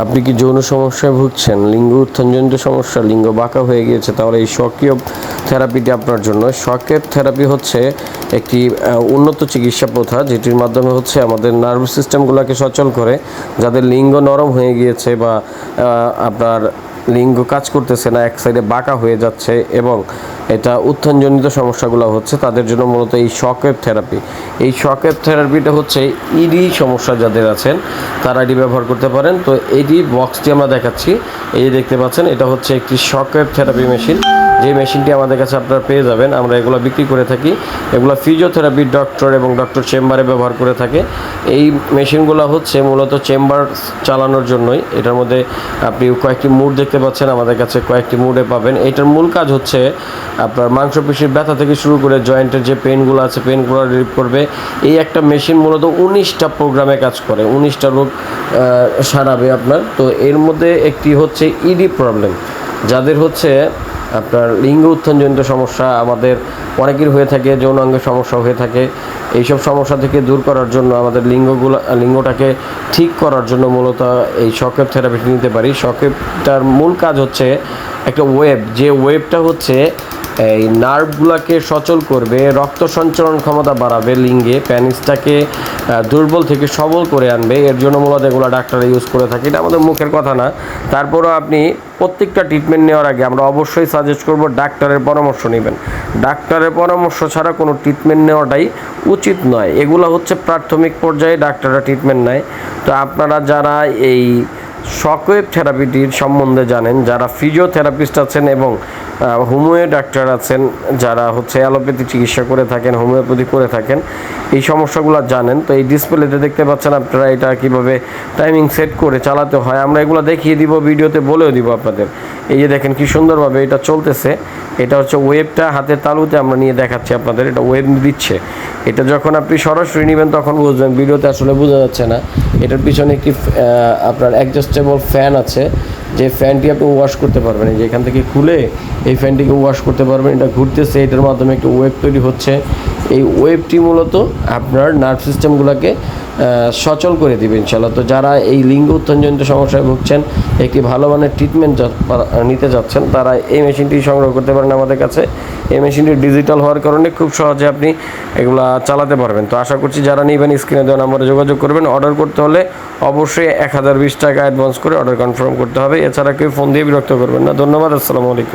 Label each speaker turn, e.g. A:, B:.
A: আপনি কি যৌন সমস্যায় ভুগছেন? লিঙ্গ উত্থানজনিত সমস্যা, লিঙ্গ বাঁকা হয়ে গিয়েছে, তাহলে এই স্বকীয় থেরাপিটি আপনার জন্য। শকের থেরাপি হচ্ছে একটি উন্নত চিকিৎসা প্রথা, যেটির মাধ্যমে হচ্ছে আমাদের নার্ভ সিস্টেমগুলোকে সচল করে, যাদের লিঙ্গ নরম হয়ে গিয়েছে বা আপনার লিঙ্গ কাজ করতেছে না, এক সাইডে বাঁকা হয়ে যাচ্ছে এবং এটা উত্থানজনিত সমস্যাগুলো হচ্ছে তাদের জন্য মূলত এই শকের থেরাপি এই শকের থেরাপিটা হচ্ছে ইডি সমস্যা যাদের আছেন, তারা এটি ব্যবহার করতে পারেন। তো এটি বক্সটি আমরা দেখাচ্ছি। এই দেখতে পাচ্ছেন, এটা হচ্ছে একটি শকওয়েভ থেরাপি মেশিন। যে মেশিনটি আমাদের কাছে আপনারা পেয়ে যাবেন, আমরা এগুলো বিক্রি করে থাকি। এগুলো ফিজিওথেরাপি ডক্টর এবং ডক্টর চেম্বারে ব্যবহার করে থাকে। এই মেশিনগুলো হচ্ছে মূলত চেম্বার চালানোর জন্যই। এটার মধ্যে আপনি কয়েকটি মুড দেখতে পাচ্ছেন, আমাদের কাছে কয়েকটি মুডে পাবেন। এটার মূল কাজ হচ্ছে আপনার মাংসপেশির ব্যথা থেকে শুরু করে জয়েন্টের যে পেনগুলো আছে পেনগুলো রিলিভ করবে। এই একটা মেশিন মূলত উনিশটা প্রোগ্রামে কাজ করে, উনিশটা রোগ সারাবে আপনার। তো এর মধ্যে একটি হচ্ছে ইডি প্রবলেম যাদের হচ্ছে আপনার লিঙ্গ উত্থানজনিত সমস্যা আমাদের অনেকের হয়ে থাকে, যৌনাঙ্গের সমস্যা হয়ে থাকে। এইসব সমস্যা থেকে দূর করার জন্য আমাদের লিঙ্গগুলো, লিঙ্গটাকে ঠিক করার জন্য মূলত এই শকেপ থেরাপিটি নিতে পারি। শকেপটার মূল কাজ হচ্ছে একটা ওয়েব যে ওয়েবটা হচ্ছে এই নার্ভগুলোকে সচল করবে, রক্ত সঞ্চালন ক্ষমতা বাড়াবে, লিঙ্গে, প্যানিসটাকে দুর্বল থেকে সবল করে আনবে। এর জন্য মূলত এগুলো ডাক্তাররা ইউজ করে থাকে। এটা আমাদের মুখের কথা না। তারপরও আপনি প্রত্যেকটা ট্রিটমেন্ট নেওয়ার আগে আমরা অবশ্যই সাজেস্ট করব ডাক্তারের পরামর্শ নেবেন। ডাক্তারের পরামর্শ ছাড়া কোনো ট্রিটমেন্ট নেওয়াটাই উচিত নয়। এগুলো হচ্ছে প্রাথমিক পর্যায়ে ডাক্তাররা ট্রিটমেন্ট নেয়। তো আপনারা যারা এই শকওয়েভ থেরাপিটির সম্বন্ধে জানেন, যারা ফিজিওথেরাপিস্ট আছেন এবং হোমিও ডাক্তার আছেন, যারা হচ্ছে অ্যালোপ্যাথি চিকিৎসা করে থাকেন, হোমিওপ্যাথি করে থাকেন, এই সমস্যাগুলো জানেন। তো এই ডিসপ্লেতে দেখতে পাচ্ছেন আপনারা এটা কীভাবে টাইমিং সেট করে চালাতে হয়। আমরা এগুলো দেখিয়ে দিব, ভিডিওতে বলেও দিব আপনাদের। এই যে দেখেন কি সুন্দরভাবে এটা চলতেছে। এটা হচ্ছে ওয়েবটা হাতের তালুতে আমরা নিয়ে দেখাচ্ছি আপনাদের। এটা ওয়েব দিচ্ছে। এটা যখন আপনি সরাসরি নেবেন, তখন বুঝবেন। ভিডিওতে আসলে বোঝা যাচ্ছে না। এটার পিছনে একটি আপনার অ্যাডজাস্টেবল ফ্যান আছে। যে ফ্যানটি আপনি ওয়াশ করতে পারবেন যে এখান থেকে খুলে এই ফ্যানটিকে ওয়াশ করতে পারবেন, এটা ঘুরতেছে, এটার মাধ্যমে একটা ওয়েব তৈরি হচ্ছে। এই ওয়েবটি মূলত আপনার নার্ভ সিস্টেমগুলোকে সচল করে দিবে ইনশাল্লাহ তো যারা এই লিঙ্গ উত্থানজনিত সমস্যায় ভুগছেন, একটি ভালো মানের ট্রিটমেন্ট নিতে যাচ্ছেন, তারা এই মেশিনটি সংগ্রহ করতে পারেন আমাদের কাছে। এই মেশিনটি ডিজিটাল হওয়ার কারণে খুব সহজে আপনি এগুলা চালাতে পারবেন। তো আশা করছি যারা নেবেন, স্ক্রিনে দেওয়া নাম্বারে যোগাযোগ করবেন। অর্ডার করতে হলে অবশ্যই এক হাজার বিশ টাকা অ্যাডভান্স করে অর্ডার কনফার্ম করতে হবে। এছাড়া কেউ ফোন দিয়ে বিরক্ত করবেন না। ধন্যবাদ, আসসালামু আলাইকুম।